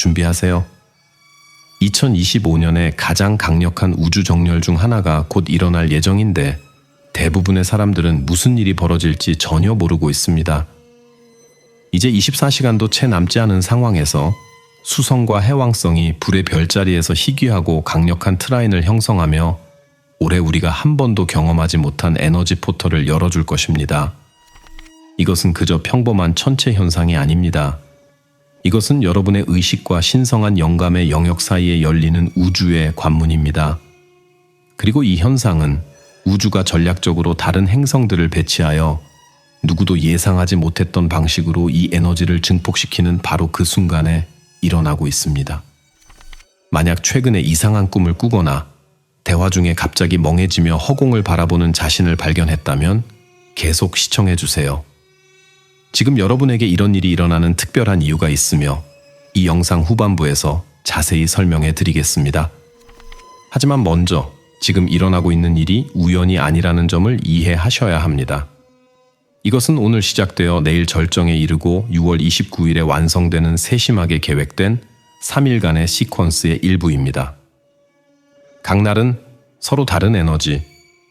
준비하세요. 2025년에 가장 강력한 우주 정렬 중 하나가 곧 일어날 예정인데 대부분의 사람들은 무슨 일이 벌어질지 전혀 모르고 있습니다. 이제 24시간도 채 남지 않은 상황에서 수성과 해왕성이 불의 별자리에서 희귀하고 강력한 트라인을 형성하며 올해 우리가 한 번도 경험하지 못한 에너지 포털을 열어줄 것입니다. 이것은 그저 평범한 천체 현상이 아닙니다. 이것은 여러분의 의식과 신성한 영감의 영역 사이에 열리는 우주의 관문입니다. 그리고 이 현상은 우주가 전략적으로 다른 행성들을 배치하여 누구도 예상하지 못했던 방식으로 이 에너지를 증폭시키는 바로 그 순간에 일어나고 있습니다. 만약 최근에 이상한 꿈을 꾸거나 대화 중에 갑자기 멍해지며 허공을 바라보는 자신을 발견했다면 계속 시청해 주세요. 지금 여러분에게 이런 일이 일어나는 특별한 이유가 있으며 이 영상 후반부에서 자세히 설명해 드리겠습니다. 하지만 먼저 지금 일어나고 있는 일이 우연이 아니라는 점을 이해하셔야 합니다. 이것은 오늘 시작되어 내일 절정에 이르고 6월 29일에 완성되는 세심하게 계획된 3일간의 시퀀스의 일부입니다. 각 날은 서로 다른 에너지,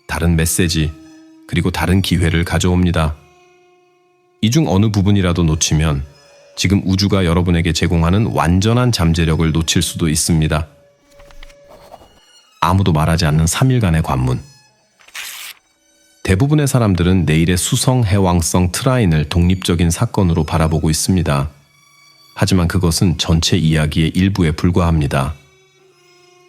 다른 메시지, 그리고 다른 기회를 가져옵니다. 이 중 어느 부분이라도 놓치면 지금 우주가 여러분에게 제공하는 완전한 잠재력을 놓칠 수도 있습니다. 아무도 말하지 않는 3일간의 관문. 대부분의 사람들은 내일의 수성 해왕성 트라인을 독립적인 사건으로 바라보고 있습니다. 하지만 그것은 전체 이야기의 일부에 불과합니다.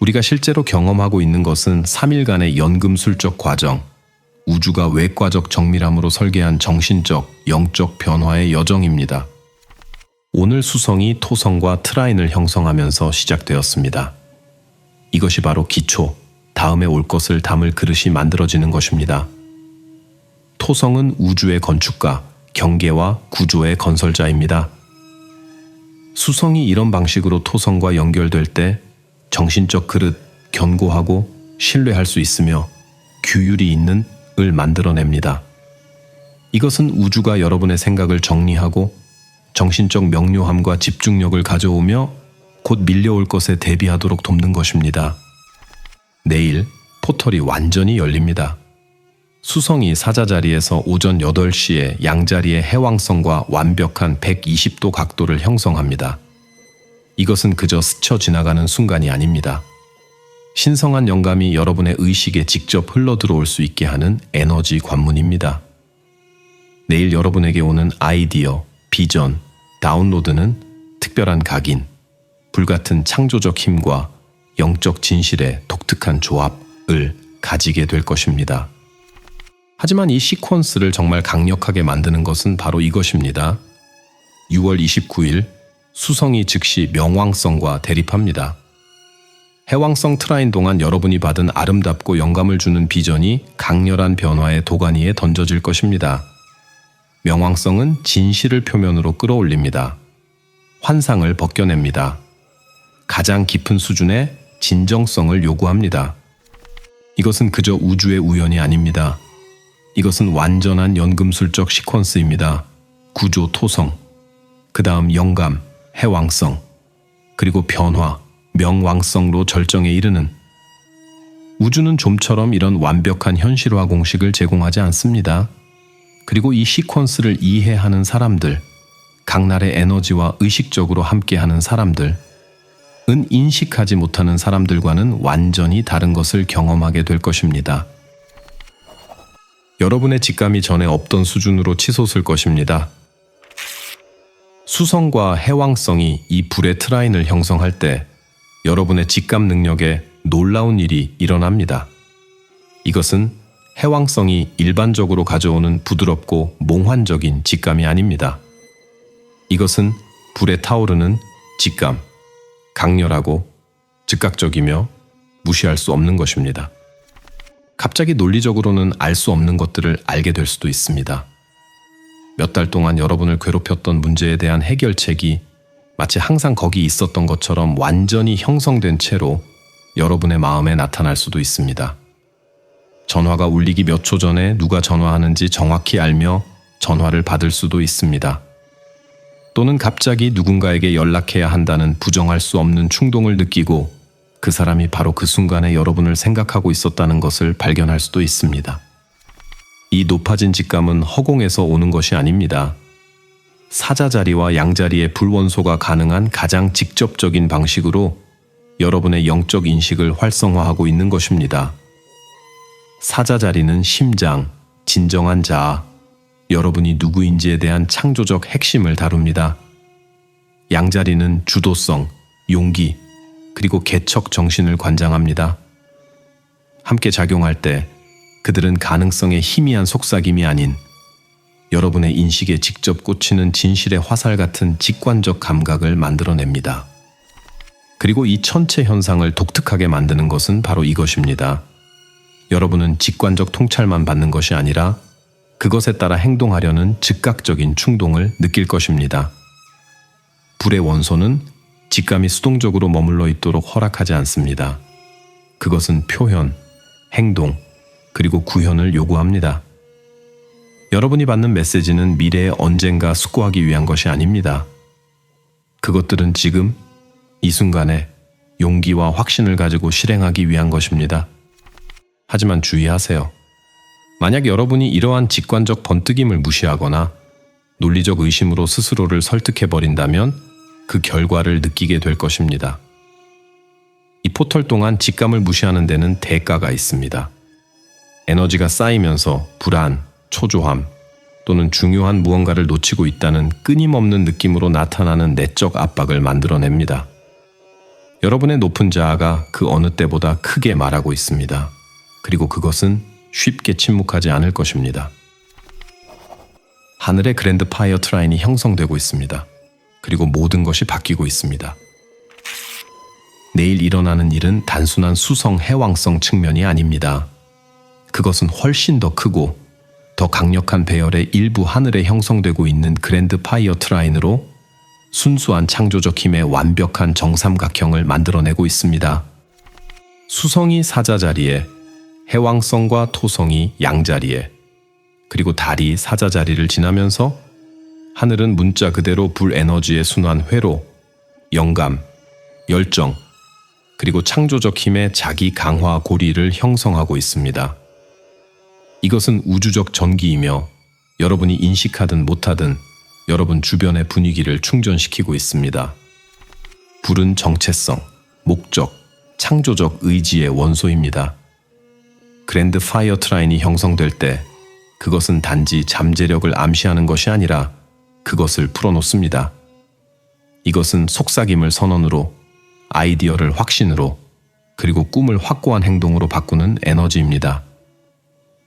우리가 실제로 경험하고 있는 것은 3일간의 연금술적 과정, 우주가 외과적 정밀함으로 설계한 정신적, 영적 변화의 여정입니다. 오늘 수성이 토성과 트라인을 형성하면서 시작되었습니다. 이것이 바로 기초, 다음에 올 것을 담을 그릇이 만들어지는 것입니다. 토성은 우주의 건축가, 경계와 구조의 건설자입니다. 수성이 이런 방식으로 토성과 연결될 때 정신적 그릇, 견고하고 신뢰할 수 있으며 규율이 있는 을 만들어냅니다. 이것은 우주가 여러분의 생각을 정리하고 정신적 명료함과 집중력을 가져오며 곧 밀려올 것에 대비하도록 돕는 것입니다. 내일 포털이 완전히 열립니다. 수성이 사자 자리에서 오전 8시에 양자리의 해왕성과 완벽한 120도 각도를 형성합니다. 이것은 그저 스쳐 지나가는 순간이 아닙니다. 신성한 영감이 여러분의 의식에 직접 흘러 들어올 수 있게 하는 에너지 관문입니다. 내일 여러분에게 오는 아이디어, 비전, 다운로드는 특별한 각인, 불같은 창조적 힘과 영적 진실의 독특한 조합을 가지게 될 것입니다. 하지만 이 시퀀스를 정말 강력하게 만드는 것은 바로 이것입니다. 6월 29일 수성이 즉시 명왕성과 대립합니다. 해왕성 트라인 동안 여러분이 받은 아름답고 영감을 주는 비전이 강렬한 변화의 도가니에 던져질 것입니다. 명왕성은 진실을 표면으로 끌어올립니다. 환상을 벗겨냅니다. 가장 깊은 수준의 진정성을 요구합니다. 이것은 그저 우주의 우연이 아닙니다. 이것은 완전한 연금술적 시퀀스입니다. 구조 토성, 그 다음 영감, 해왕성, 그리고 변화, 명왕성로 절정에 이르는 우주는 좀처럼 이런 완벽한 현실화 공식을 제공하지 않습니다. 그리고 이 시퀀스를 이해하는 사람들, 각 날의 에너지와 의식적으로 함께하는 사람들, 은 인식하지 못하는 사람들과는 완전히 다른 것을 경험하게 될 것입니다. 여러분의 직감이 전에 없던 수준으로 치솟을 것입니다. 수성과 해왕성이 이 불의 트라인을 형성할 때 여러분의 직감 능력에 놀라운 일이 일어납니다. 이것은 해왕성이 일반적으로 가져오는 부드럽고 몽환적인 직감이 아닙니다. 이것은 불에 타오르는 직감, 강렬하고 즉각적이며 무시할 수 없는 것입니다. 갑자기 논리적으로는 알 수 없는 것들을 알게 될 수도 있습니다. 몇 달 동안 여러분을 괴롭혔던 문제에 대한 해결책이 마치 항상 거기 있었던 것처럼 완전히 형성된 채로 여러분의 마음에 나타날 수도 있습니다. 전화가 울리기 몇 초 전에 누가 전화하는지 정확히 알며 전화를 받을 수도 있습니다. 또는 갑자기 누군가에게 연락해야 한다는 부정할 수 없는 충동을 느끼고 그 사람이 바로 그 순간에 여러분을 생각하고 있었다는 것을 발견할 수도 있습니다. 이 높아진 직감은 허공에서 오는 것이 아닙니다. 사자자리와 양자리의 불원소가 가능한 가장 직접적인 방식으로 여러분의 영적 인식을 활성화하고 있는 것입니다. 사자자리는 심장, 진정한 자아, 여러분이 누구인지에 대한 창조적 핵심을 다룹니다. 양자리는 주도성, 용기, 그리고 개척 정신을 관장합니다. 함께 작용할 때 그들은 가능성의 희미한 속삭임이 아닌 여러분의 인식에 직접 꽂히는 진실의 화살 같은 직관적 감각을 만들어냅니다. 그리고 이 천체 현상을 독특하게 만드는 것은 바로 이것입니다. 여러분은 직관적 통찰만 받는 것이 아니라 그것에 따라 행동하려는 즉각적인 충동을 느낄 것입니다. 불의 원소는 직감이 수동적으로 머물러 있도록 허락하지 않습니다. 그것은 표현, 행동, 그리고 구현을 요구합니다. 여러분이 받는 메시지는 미래에 언젠가 숙고하기 위한 것이 아닙니다. 그것들은 지금, 이 순간에 용기와 확신을 가지고 실행하기 위한 것입니다. 하지만 주의하세요. 만약 여러분이 이러한 직관적 번뜩임을 무시하거나 논리적 의심으로 스스로를 설득해버린다면 그 결과를 느끼게 될 것입니다. 이 포털 동안 직감을 무시하는 데는 대가가 있습니다. 에너지가 쌓이면서 불안, 초조함 또는 중요한 무언가를 놓치고 있다는 끊임없는 느낌으로 나타나는 내적 압박을 만들어냅니다. 여러분의 높은 자아가 그 어느 때보다 크게 말하고 있습니다. 그리고 그것은 쉽게 침묵하지 않을 것입니다. 하늘의 그랜드 파이어 트라인이 형성되고 있습니다. 그리고 모든 것이 바뀌고 있습니다. 내일 일어나는 일은 단순한 수성 해왕성 측면이 아닙니다. 그것은 훨씬 더 크고 더 강력한 배열의 일부 하늘에 형성되고 있는 그랜드 파이어 트라인으로 순수한 창조적 힘의 완벽한 정삼각형을 만들어내고 있습니다. 수성이 사자 자리에 해왕성과 토성이 양 자리에 그리고 달이 사자 자리를 지나면서 하늘은 문자 그대로 불 에너지의 순환 회로, 영감, 열정, 그리고 창조적 힘의 자기 강화 고리를 형성하고 있습니다. 이것은 우주적 전기이며 여러분이 인식하든 못하든 여러분 주변의 분위기를 충전시키고 있습니다. 불은 정체성, 목적, 창조적 의지의 원소입니다. 그랜드 파이어 트라인이 형성될 때 그것은 단지 잠재력을 암시하는 것이 아니라 그것을 풀어놓습니다. 이것은 속삭임을 선언으로 아이디어를 확신으로 그리고 꿈을 확고한 행동으로 바꾸는 에너지입니다.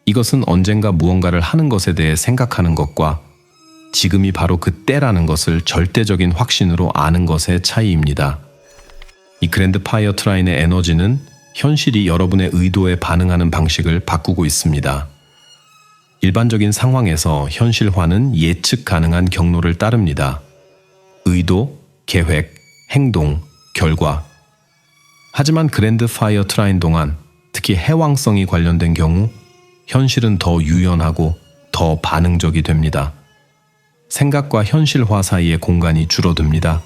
이것은 언젠가 무언가를 하는 것에 대해 생각하는 것과 지금이 바로 그때라는 것을 절대적인 확신으로 아는 것의 차이입니다. 이 그랜드 파이어 트라인의 에너지는 현실이 여러분의 의도에 반응하는 방식을 바꾸고 있습니다. 일반적인 상황에서 현실화는 예측 가능한 경로를 따릅니다. 의도, 계획, 행동, 결과. 하지만 그랜드 파이어 트라인 동안 특히 해왕성이 관련된 경우 현실은 더 유연하고 더 반응적이 됩니다. 생각과 현실화 사이의 공간이 줄어듭니다.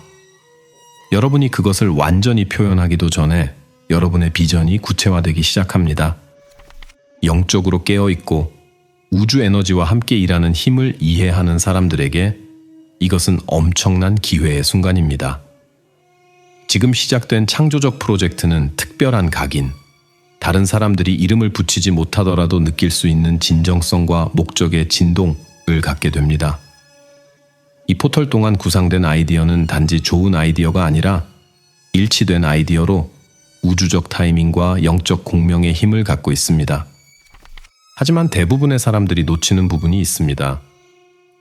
여러분이 그것을 완전히 표현하기도 전에 여러분의 비전이 구체화되기 시작합니다. 영적으로 깨어있고 우주 에너지와 함께 일하는 힘을 이해하는 사람들에게 이것은 엄청난 기회의 순간입니다. 지금 시작된 창조적 프로젝트는 특별한 각인, 다른 사람들이 이름을 붙이지 못하더라도 느낄 수 있는 진정성과 목적의 진동을 갖게 됩니다. 이 포털 동안 구상된 아이디어는 단지 좋은 아이디어가 아니라 일치된 아이디어로 우주적 타이밍과 영적 공명의 힘을 갖고 있습니다. 하지만 대부분의 사람들이 놓치는 부분이 있습니다.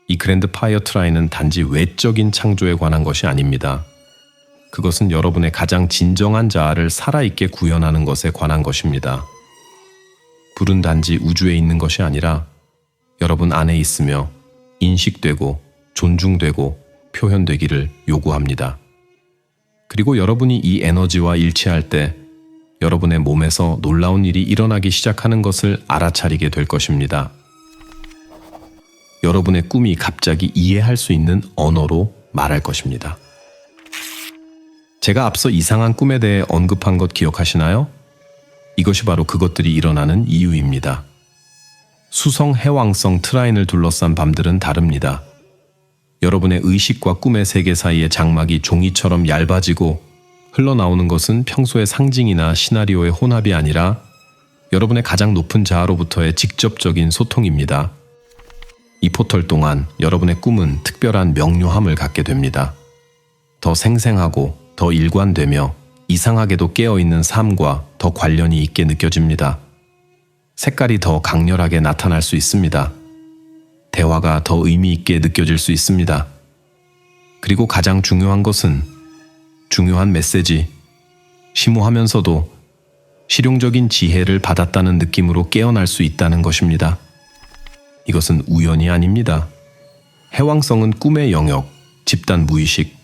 이 그랜드 파이어 트라이는 단지 외적인 창조에 관한 것이 아닙니다. 그것은 여러분의 가장 진정한 자아를 살아있게 구현하는 것에 관한 것입니다. 불은 단지 우주에 있는 것이 아니라 여러분 안에 있으며 인식되고 존중되고 표현되기를 요구합니다. 그리고 여러분이 이 에너지와 일치할 때 여러분의 몸에서 놀라운 일이 일어나기 시작하는 것을 알아차리게 될 것입니다. 여러분의 꿈이 갑자기 이해할 수 있는 언어로 말할 것입니다. 제가 앞서 이상한 꿈에 대해 언급한 것 기억하시나요? 이것이 바로 그것들이 일어나는 이유입니다. 수성 해왕성 트라인을 둘러싼 밤들은 다릅니다. 여러분의 의식과 꿈의 세계 사이의 장막이 종이처럼 얇아지고 흘러나오는 것은 평소의 상징이나 시나리오의 혼합이 아니라 여러분의 가장 높은 자아로부터의 직접적인 소통입니다. 이 포털 동안 여러분의 꿈은 특별한 명료함을 갖게 됩니다. 더 생생하고 더 일관되며 이상하게도 깨어있는 삶과 더 관련이 있게 느껴집니다. 색깔이 더 강렬하게 나타날 수 있습니다. 대화가 더 의미 있게 느껴질 수 있습니다. 그리고 가장 중요한 것은 중요한 메시지, 심오하면서도 실용적인 지혜를 받았다는 느낌으로 깨어날 수 있다는 것입니다. 이것은 우연이 아닙니다. 해왕성은 꿈의 영역, 집단 무의식,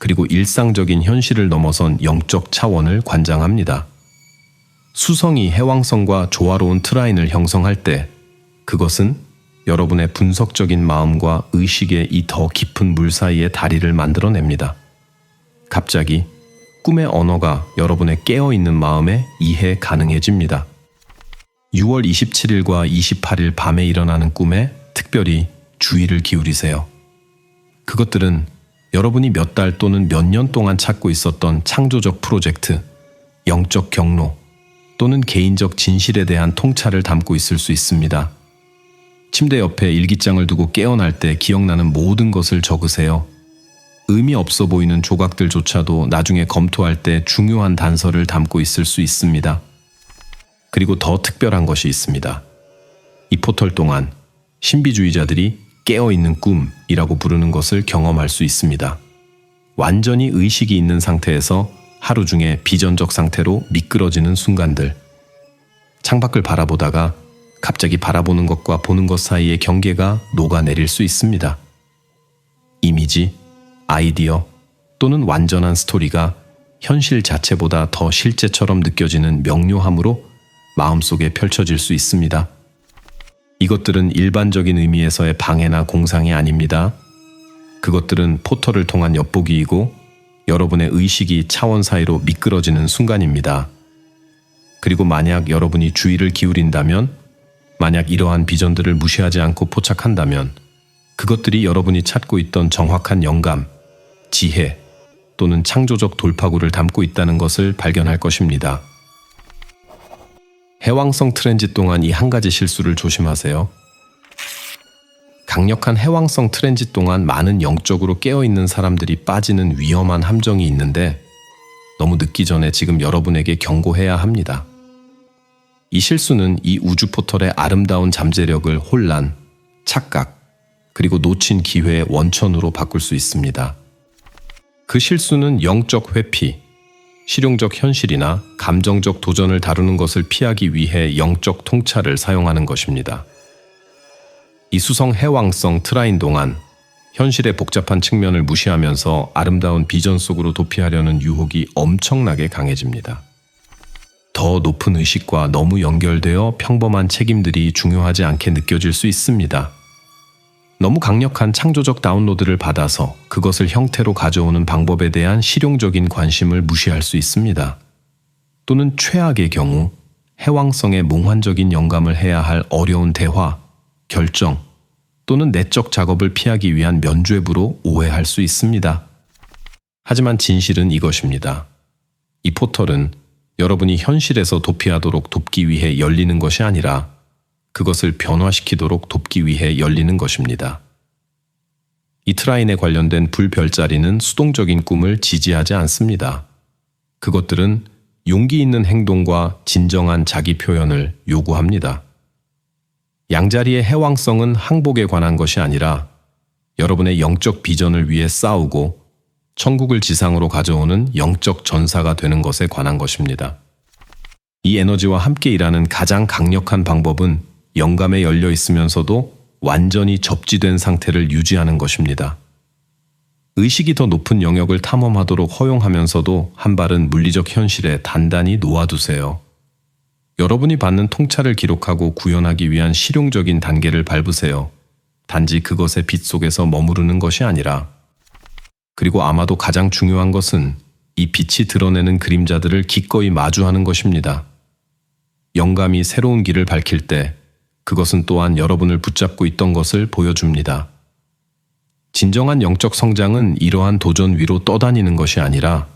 그리고 일상적인 현실을 넘어선 영적 차원을 관장합니다. 수성이 해왕성과 조화로운 트라인을 형성할 때 그것은 여러분의 분석적인 마음과 의식의 이 더 깊은 물 사이에 다리를 만들어냅니다. 갑자기 꿈의 언어가 여러분의 깨어있는 마음에 이해 가능해집니다. 6월 27일과 28일 밤에 일어나는 꿈에 특별히 주의를 기울이세요. 그것들은 여러분이 몇 달 또는 몇 년 동안 찾고 있었던 창조적 프로젝트, 영적 경로 또는 개인적 진실에 대한 통찰을 담고 있을 수 있습니다. 침대 옆에 일기장을 두고 깨어날 때 기억나는 모든 것을 적으세요. 의미 없어 보이는 조각들조차도 나중에 검토할 때 중요한 단서를 담고 있을 수 있습니다. 그리고 더 특별한 것이 있습니다. 이 포털 동안 신비주의자들이 깨어있는 꿈이라고 부르는 것을 경험할 수 있습니다. 완전히 의식이 있는 상태에서 하루 중에 비전적 상태로 미끄러지는 순간들. 창밖을 바라보다가 갑자기 바라보는 것과 보는 것 사이의 경계가 녹아내릴 수 있습니다. 이미지, 아이디어 또는 완전한 스토리가 현실 자체보다 더 실제처럼 느껴지는 명료함으로 마음속에 펼쳐질 수 있습니다. 이것들은 일반적인 의미에서의 방해나 공상이 아닙니다. 그것들은 포털을 통한 엿보기이고 여러분의 의식이 차원 사이로 미끄러지는 순간입니다. 그리고 만약 여러분이 주의를 기울인다면, 만약 이러한 비전들을 무시하지 않고 포착한다면, 그것들이 여러분이 찾고 있던 정확한 영감, 지혜 또는 창조적 돌파구를 담고 있다는 것을 발견할 것입니다. 해왕성 트렌지 동안 이 한 가지 실수를 조심하세요. 강력한 해왕성 트렌지 동안 많은 영적으로 깨어있는 사람들이 빠지는 위험한 함정이 있는데 너무 늦기 전에 지금 여러분에게 경고해야 합니다. 이 실수는 이 우주 포털의 아름다운 잠재력을 혼란, 착각, 그리고 놓친 기회의 원천으로 바꿀 수 있습니다. 그 실수는 영적 회피, 실용적 현실이나 감정적 도전을 다루는 것을 피하기 위해 영적 통찰을 사용하는 것입니다. 이 수성 해왕성 트라인 동안 현실의 복잡한 측면을 무시하면서 아름다운 비전 속으로 도피하려는 유혹이 엄청나게 강해집니다. 더 높은 의식과 너무 연결되어 평범한 책임들이 중요하지 않게 느껴질 수 있습니다. 너무 강력한 창조적 다운로드를 받아서 그것을 형태로 가져오는 방법에 대한 실용적인 관심을 무시할 수 있습니다. 또는 최악의 경우 해왕성의 몽환적인 영감을 해야 할 어려운 대화, 결정 또는 내적 작업을 피하기 위한 면죄부로 오해할 수 있습니다. 하지만 진실은 이것입니다. 이 포털은 여러분이 현실에서 도피하도록 돕기 위해 열리는 것이 아니라 그것을 변화시키도록 돕기 위해 열리는 것입니다. 이 트라인에 관련된 불별자리는 수동적인 꿈을 지지하지 않습니다. 그것들은 용기 있는 행동과 진정한 자기 표현을 요구합니다. 양자리의 해왕성은 항복에 관한 것이 아니라 여러분의 영적 비전을 위해 싸우고 천국을 지상으로 가져오는 영적 전사가 되는 것에 관한 것입니다. 이 에너지와 함께 일하는 가장 강력한 방법은 영감에 열려 있으면서도 완전히 접지된 상태를 유지하는 것입니다. 의식이 더 높은 영역을 탐험하도록 허용하면서도 한 발은 물리적 현실에 단단히 놓아두세요. 여러분이 받는 통찰을 기록하고 구현하기 위한 실용적인 단계를 밟으세요. 단지 그것의 빛 속에서 머무르는 것이 아니라 그리고 아마도 가장 중요한 것은 이 빛이 드러내는 그림자들을 기꺼이 마주하는 것입니다. 영감이 새로운 길을 밝힐 때 그것은 또한 여러분을 붙잡고 있던 것을 보여줍니다. 진정한 영적 성장은 이러한 도전 위로 떠다니는 것이 아니라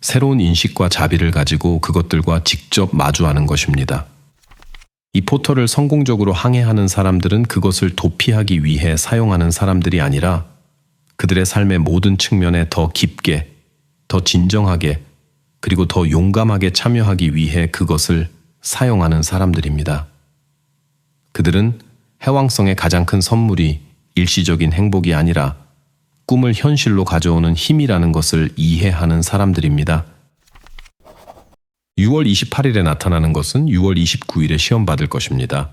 새로운 인식과 자비를 가지고 그것들과 직접 마주하는 것입니다. 이 포털을 성공적으로 항해하는 사람들은 그것을 도피하기 위해 사용하는 사람들이 아니라 그들의 삶의 모든 측면에 더 깊게, 더 진정하게, 그리고 더 용감하게 참여하기 위해 그것을 사용하는 사람들입니다. 그들은 해왕성의 가장 큰 선물이 일시적인 행복이 아니라 꿈을 현실로 가져오는 힘이라는 것을 이해하는 사람들입니다. 6월 28일에 나타나는 것은 6월 29일에 시험 받을 것입니다.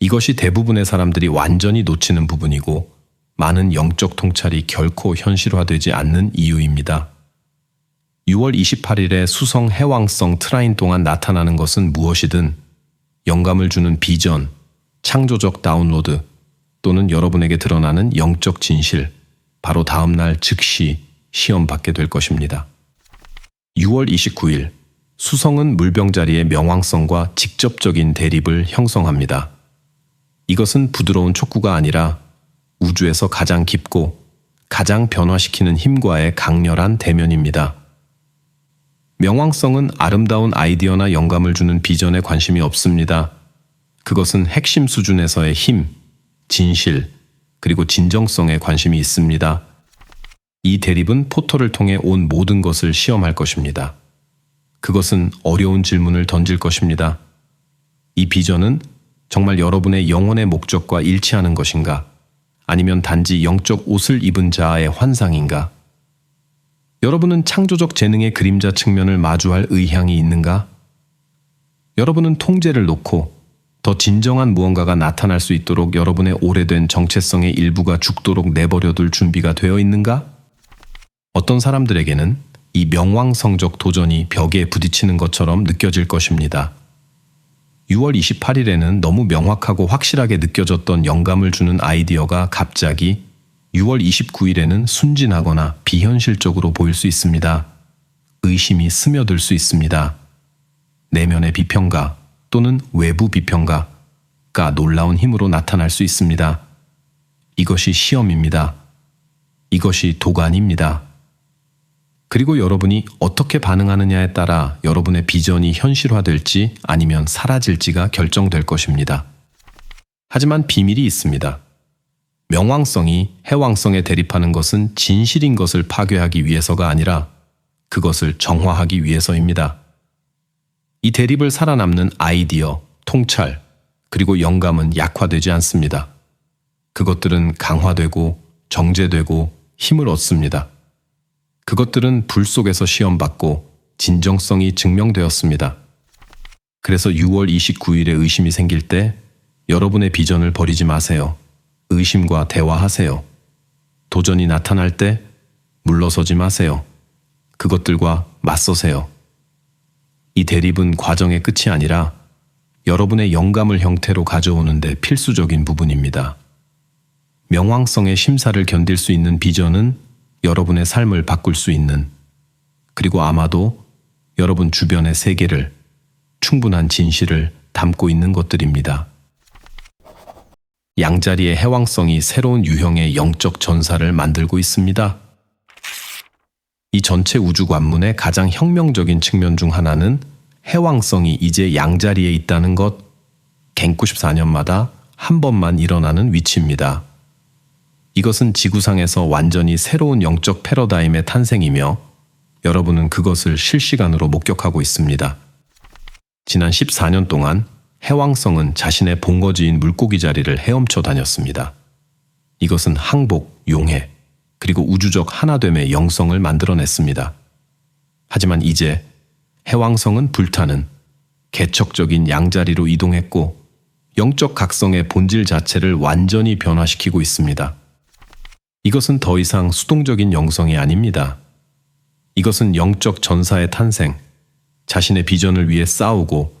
이것이 대부분의 사람들이 완전히 놓치는 부분이고 많은 영적 통찰이 결코 현실화되지 않는 이유입니다. 6월 28일에 수성 해왕성 트라인 동안 나타나는 것은 무엇이든 영감을 주는 비전, 창조적 다운로드 또는 여러분에게 드러나는 영적 진실, 바로 다음날 즉시 시험 받게 될 것입니다. 6월 29일 수성은 물병자리의 명왕성과 직접적인 대립을 형성합니다. 이것은 부드러운 촉구가 아니라 우주에서 가장 깊고 가장 변화시키는 힘과의 강렬한 대면입니다. 명왕성은 아름다운 아이디어나 영감을 주는 비전에 관심이 없습니다. 그것은 핵심 수준에서의 힘, 진실, 그리고 진정성에 관심이 있습니다. 이 대립은 포털을 통해 온 모든 것을 시험할 것입니다. 그것은 어려운 질문을 던질 것입니다. 이 비전은 정말 여러분의 영혼의 목적과 일치하는 것인가? 아니면 단지 영적 옷을 입은 자아의 환상인가? 여러분은 창조적 재능의 그림자 측면을 마주할 의향이 있는가? 여러분은 통제를 놓고 더 진정한 무언가가 나타날 수 있도록 여러분의 오래된 정체성의 일부가 죽도록 내버려둘 준비가 되어 있는가? 어떤 사람들에게는 이 명왕성적 도전이 벽에 부딪히는 것처럼 느껴질 것입니다. 6월 28일에는 너무 명확하고 확실하게 느껴졌던 영감을 주는 아이디어가 갑자기 6월 29일에는 순진하거나 비현실적으로 보일 수 있습니다. 의심이 스며들 수 있습니다. 내면의 비평가 또는 외부 비평가가 놀라운 힘으로 나타날 수 있습니다. 이것이 시험입니다. 이것이 도관입니다. 그리고 여러분이 어떻게 반응하느냐에 따라 여러분의 비전이 현실화될지 아니면 사라질지가 결정될 것입니다. 하지만 비밀이 있습니다. 명왕성이 해왕성에 대립하는 것은 진실인 것을 파괴하기 위해서가 아니라 그것을 정화하기 위해서입니다. 이 대립을 살아남는 아이디어, 통찰, 그리고 영감은 약화되지 않습니다. 그것들은 강화되고 정제되고 힘을 얻습니다. 그것들은 불 속에서 시험받고 진정성이 증명되었습니다. 그래서 6월 29일에 의심이 생길 때 여러분의 비전을 버리지 마세요. 의심과 대화하세요. 도전이 나타날 때 물러서지 마세요. 그것들과 맞서세요. 이 대립은 과정의 끝이 아니라 여러분의 영감을 형태로 가져오는데 필수적인 부분입니다. 명왕성의 심사를 견딜 수 있는 비전은 여러분의 삶을 바꿀 수 있는 그리고 아마도 여러분 주변의 세계를 충분한 진실을 담고 있는 것들입니다. 양자리의 해왕성이 새로운 유형의 영적 전사를 만들고 있습니다. 이 전체 우주 관문의 가장 혁명적인 측면 중 하나는 해왕성이 이제 양자리에 있다는 것, 갱 94년마다 한 번만 일어나는 위치입니다. 이것은 지구상에서 완전히 새로운 영적 패러다임의 탄생이며 여러분은 그것을 실시간으로 목격하고 있습니다. 지난 14년 동안 해왕성은 자신의 본거지인 물고기 자리를 헤엄쳐 다녔습니다. 이것은 항복, 용해, 그리고 우주적 하나됨의 영성을 만들어냈습니다. 하지만 이제 해왕성은 불타는 개척적인 양자리로 이동했고 영적 각성의 본질 자체를 완전히 변화시키고 있습니다. 이것은 더 이상 수동적인 영성이 아닙니다. 이것은 영적 전사의 탄생, 자신의 비전을 위해 싸우고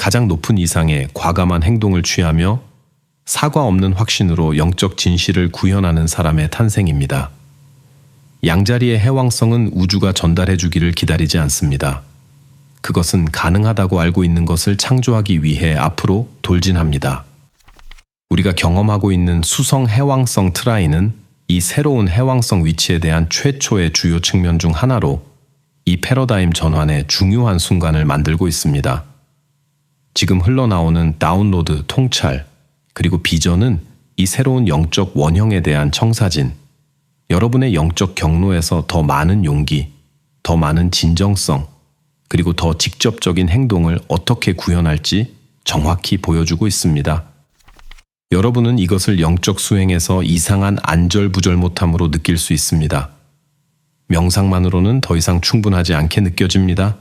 가장 높은 이상의 과감한 행동을 취하며 사과 없는 확신으로 영적 진실을 구현하는 사람의 탄생입니다. 양자리의 해왕성은 우주가 전달해 주기를 기다리지 않습니다. 그것은 가능하다고 알고 있는 것을 창조하기 위해 앞으로 돌진합니다. 우리가 경험하고 있는 수성 해왕성 트라이는 이 새로운 해왕성 위치에 대한 최초의 주요 측면 중 하나로 이 패러다임 전환의 중요한 순간을 만들고 있습니다. 지금 흘러나오는 다운로드, 통찰, 그리고 비전은 이 새로운 영적 원형에 대한 청사진, 여러분의 영적 경로에서 더 많은 용기, 더 많은 진정성, 그리고 더 직접적인 행동을 어떻게 구현할지 정확히 보여주고 있습니다. 여러분은 이것을 영적 수행에서 이상한 안절부절 못함으로 느낄 수 있습니다. 명상만으로는 더 이상 충분하지 않게 느껴집니다.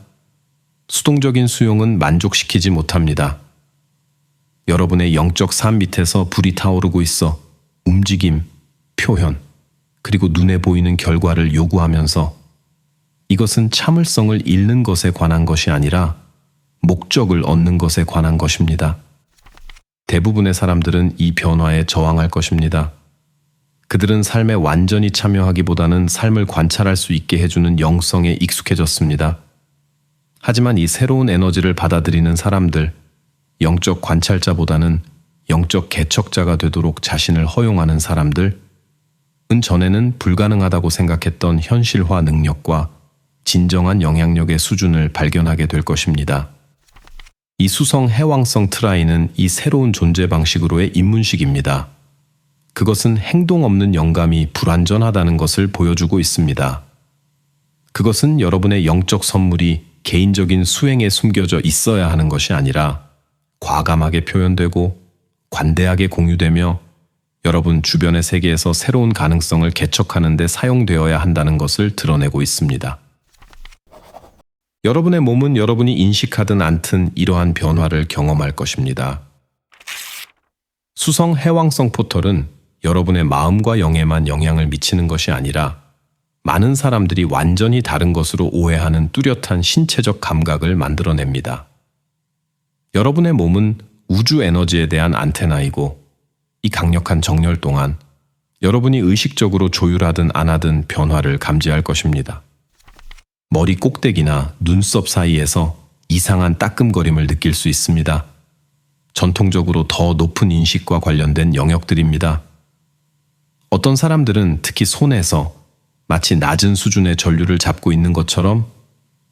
수동적인 수용은 만족시키지 못합니다. 여러분의 영적 삶 밑에서 불이 타오르고 있어 움직임, 표현, 그리고 눈에 보이는 결과를 요구하면서 이것은 참을성을 잃는 것에 관한 것이 아니라 목적을 얻는 것에 관한 것입니다. 대부분의 사람들은 이 변화에 저항할 것입니다. 그들은 삶에 완전히 참여하기보다는 삶을 관찰할 수 있게 해주는 영성에 익숙해졌습니다. 하지만 이 새로운 에너지를 받아들이는 사람들, 영적 관찰자보다는 영적 개척자가 되도록 자신을 허용하는 사람들, 은 전에는 불가능하다고 생각했던 현실화 능력과 진정한 영향력의 수준을 발견하게 될 것입니다. 이 수성 해왕성 트라이는 이 새로운 존재 방식으로의 입문식입니다. 그것은 행동 없는 영감이 불완전하다는 것을 보여주고 있습니다. 그것은 여러분의 영적 선물이 개인적인 수행에 숨겨져 있어야 하는 것이 아니라 과감하게 표현되고 관대하게 공유되며 여러분 주변의 세계에서 새로운 가능성을 개척하는 데 사용되어야 한다는 것을 드러내고 있습니다. 여러분의 몸은 여러분이 인식하든 않든 이러한 변화를 경험할 것입니다. 수성 해왕성 포털은 여러분의 마음과 영에만 영향을 미치는 것이 아니라 많은 사람들이 완전히 다른 것으로 오해하는 뚜렷한 신체적 감각을 만들어냅니다. 여러분의 몸은 우주 에너지에 대한 안테나이고 이 강력한 정렬 동안 여러분이 의식적으로 조율하든 안 하든 변화를 감지할 것입니다. 머리 꼭대기나 눈썹 사이에서 이상한 따끔거림을 느낄 수 있습니다. 전통적으로 더 높은 인식과 관련된 영역들입니다. 어떤 사람들은 특히 손에서 마치 낮은 수준의 전류를 잡고 있는 것처럼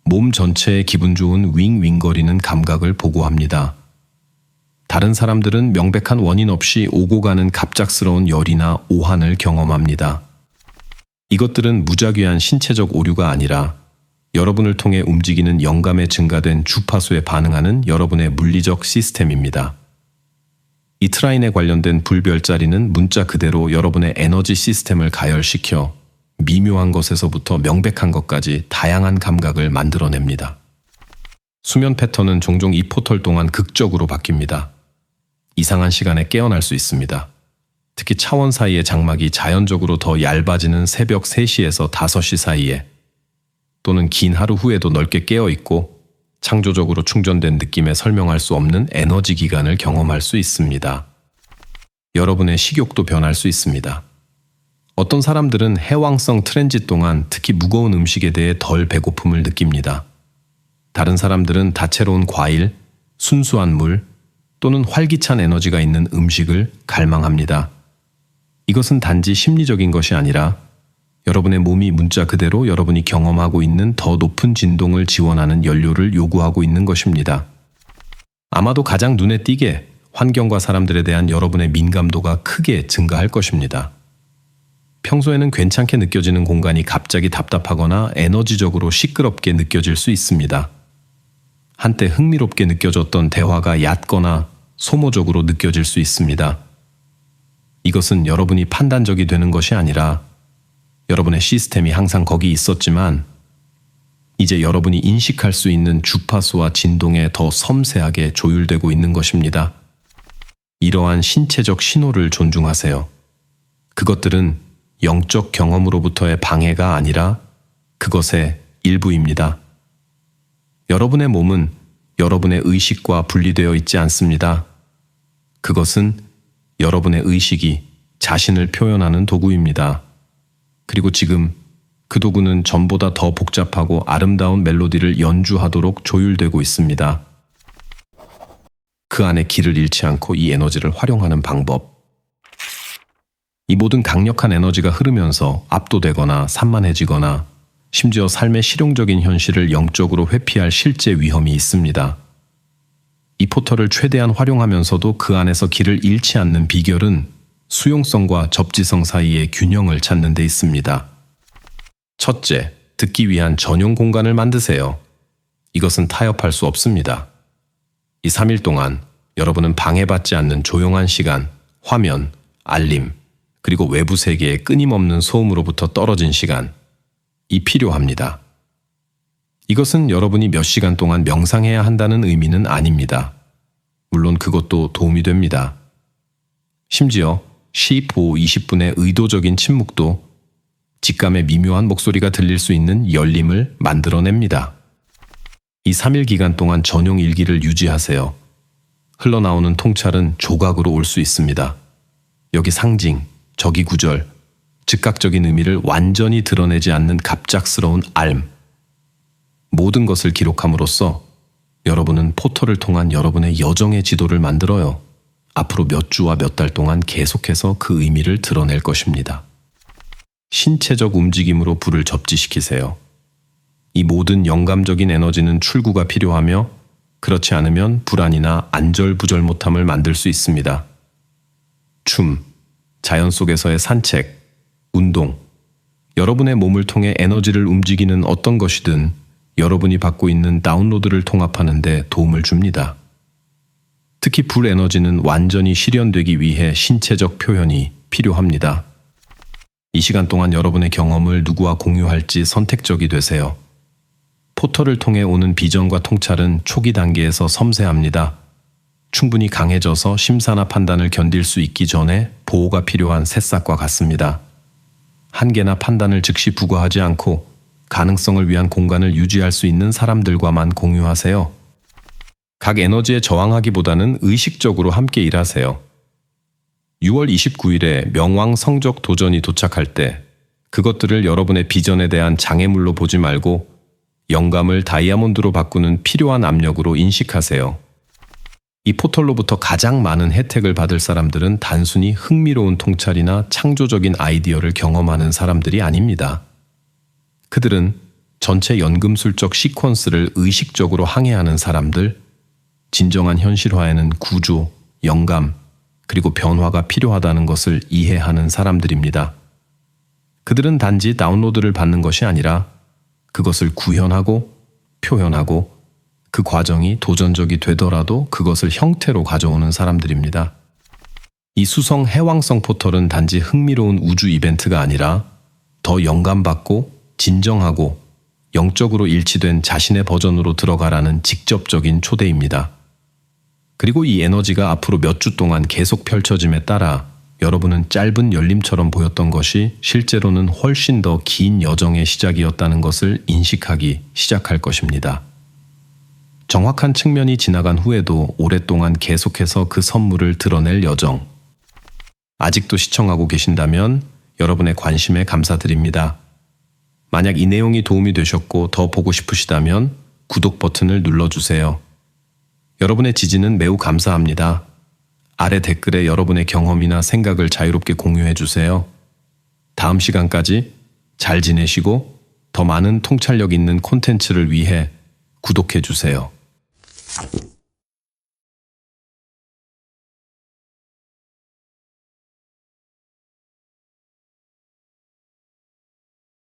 몸 전체에 기분 좋은 윙윙거리는 감각을 보고합니다. 다른 사람들은 명백한 원인 없이 오고 가는 갑작스러운 열이나 오한을 경험합니다. 이것들은 무작위한 신체적 오류가 아니라 여러분을 통해 움직이는 영감에 증가된 주파수에 반응하는 여러분의 물리적 시스템입니다. 이 트라인에 관련된 불별자리는 문자 그대로 여러분의 에너지 시스템을 가열시켜 미묘한 것에서부터 명백한 것까지 다양한 감각을 만들어냅니다. 수면 패턴은 종종 이 포털 동안 극적으로 바뀝니다. 이상한 시간에 깨어날 수 있습니다. 특히 차원 사이의 장막이 자연적으로 더 얇아지는 새벽 3시에서 5시 사이에 또는 긴 하루 후에도 넓게 깨어 있고 창조적으로 충전된 느낌에 설명할 수 없는 에너지 기간을 경험할 수 있습니다. 여러분의 식욕도 변할 수 있습니다. 어떤 사람들은 해왕성 트렌짓 동안 특히 무거운 음식에 대해 덜 배고픔을 느낍니다. 다른 사람들은 다채로운 과일, 순수한 물 또는 활기찬 에너지가 있는 음식을 갈망합니다. 이것은 단지 심리적인 것이 아니라 여러분의 몸이 문자 그대로 여러분이 경험하고 있는 더 높은 진동을 지원하는 연료를 요구하고 있는 것입니다. 아마도 가장 눈에 띄게 환경과 사람들에 대한 여러분의 민감도가 크게 증가할 것입니다. 평소에는 괜찮게 느껴지는 공간이 갑자기 답답하거나 에너지적으로 시끄럽게 느껴질 수 있습니다. 한때 흥미롭게 느껴졌던 대화가 얕거나 소모적으로 느껴질 수 있습니다. 이것은 여러분이 판단적이 되는 것이 아니라 여러분의 시스템이 항상 거기 있었지만 이제 여러분이 인식할 수 있는 주파수와 진동에 더 섬세하게 조율되고 있는 것입니다. 이러한 신체적 신호를 존중하세요. 그것들은 영적 경험으로부터의 방해가 아니라 그것의 일부입니다. 여러분의 몸은 여러분의 의식과 분리되어 있지 않습니다. 그것은 여러분의 의식이 자신을 표현하는 도구입니다. 그리고 지금 그 도구는 전보다 더 복잡하고 아름다운 멜로디를 연주하도록 조율되고 있습니다. 그 안에 길을 잃지 않고 이 에너지를 활용하는 방법. 이 모든 강력한 에너지가 흐르면서 압도되거나 산만해지거나 심지어 삶의 실용적인 현실을 영적으로 회피할 실제 위험이 있습니다. 이 포털을 최대한 활용하면서도 그 안에서 길을 잃지 않는 비결은 수용성과 접지성 사이의 균형을 찾는 데 있습니다. 첫째, 듣기 위한 전용 공간을 만드세요. 이것은 타협할 수 없습니다. 이 3일 동안 여러분은 방해받지 않는 조용한 시간, 화면, 알림, 그리고 외부 세계의 끊임없는 소음으로부터 떨어진 시간, 이 필요합니다. 이것은 여러분이 몇 시간 동안 명상해야 한다는 의미는 아닙니다. 물론 그것도 도움이 됩니다. 심지어 15, 20분의 의도적인 침묵도 직감의 미묘한 목소리가 들릴 수 있는 열림을 만들어냅니다. 이 3일 기간 동안 전용 일기를 유지하세요. 흘러나오는 통찰은 조각으로 올 수 있습니다. 여기 상징, 저기 구절, 즉각적인 의미를 완전히 드러내지 않는 갑작스러운 알 모든 것을 기록함으로써 여러분은 포털을 통한 여러분의 여정의 지도를 만들어요. 앞으로 몇 주와 몇 달 동안 계속해서 그 의미를 드러낼 것입니다. 신체적 움직임으로 불을 접지시키세요. 이 모든 영감적인 에너지는 출구가 필요하며 그렇지 않으면 불안이나 안절부절 못함을 만들 수 있습니다. 춤, 자연 속에서의 산책, 운동, 여러분의 몸을 통해 에너지를 움직이는 어떤 것이든 여러분이 받고 있는 다운로드를 통합하는데 도움을 줍니다. 특히 불 에너지는 완전히 실현되기 위해 신체적 표현이 필요합니다. 이 시간 동안 여러분의 경험을 누구와 공유할지 선택적이 되세요. 포털을 통해 오는 비전과 통찰은 초기 단계에서 섬세합니다. 충분히 강해져서 심사나 판단을 견딜 수 있기 전에 보호가 필요한 새싹과 같습니다. 한계나 판단을 즉시 부과하지 않고 가능성을 위한 공간을 유지할 수 있는 사람들과만 공유하세요. 각 에너지에 저항하기보다는 의식적으로 함께 일하세요. 6월 29일에 명왕 성적 도전이 도착할 때 그것들을 여러분의 비전에 대한 장애물로 보지 말고 영감을 다이아몬드로 바꾸는 필요한 압력으로 인식하세요. 이 포털로부터 가장 많은 혜택을 받을 사람들은 단순히 흥미로운 통찰이나 창조적인 아이디어를 경험하는 사람들이 아닙니다. 그들은 전체 연금술적 시퀀스를 의식적으로 항해하는 사람들, 진정한 현실화에는 구조, 영감, 그리고 변화가 필요하다는 것을 이해하는 사람들입니다. 그들은 단지 다운로드를 받는 것이 아니라 그것을 구현하고 표현하고 그 과정이 도전적이 되더라도 그것을 형태로 가져오는 사람들입니다. 이 수성 해왕성 포털은 단지 흥미로운 우주 이벤트가 아니라 더 영감받고 진정하고 영적으로 일치된 자신의 버전으로 들어가라는 직접적인 초대입니다. 그리고 이 에너지가 앞으로 몇 주 동안 계속 펼쳐짐에 따라 여러분은 짧은 열림처럼 보였던 것이 실제로는 훨씬 더 긴 여정의 시작이었다는 것을 인식하기 시작할 것입니다. 정확한 측면이 지나간 후에도 오랫동안 계속해서 그 선물을 드러낼 여정. 아직도 시청하고 계신다면 여러분의 관심에 감사드립니다. 만약 이 내용이 도움이 되셨고 더 보고 싶으시다면 구독 버튼을 눌러주세요. 여러분의 지지는 매우 감사합니다. 아래 댓글에 여러분의 경험이나 생각을 자유롭게 공유해 주세요. 다음 시간까지 잘 지내시고 더 많은 통찰력 있는 콘텐츠를 위해 구독해 주세요. Thank you.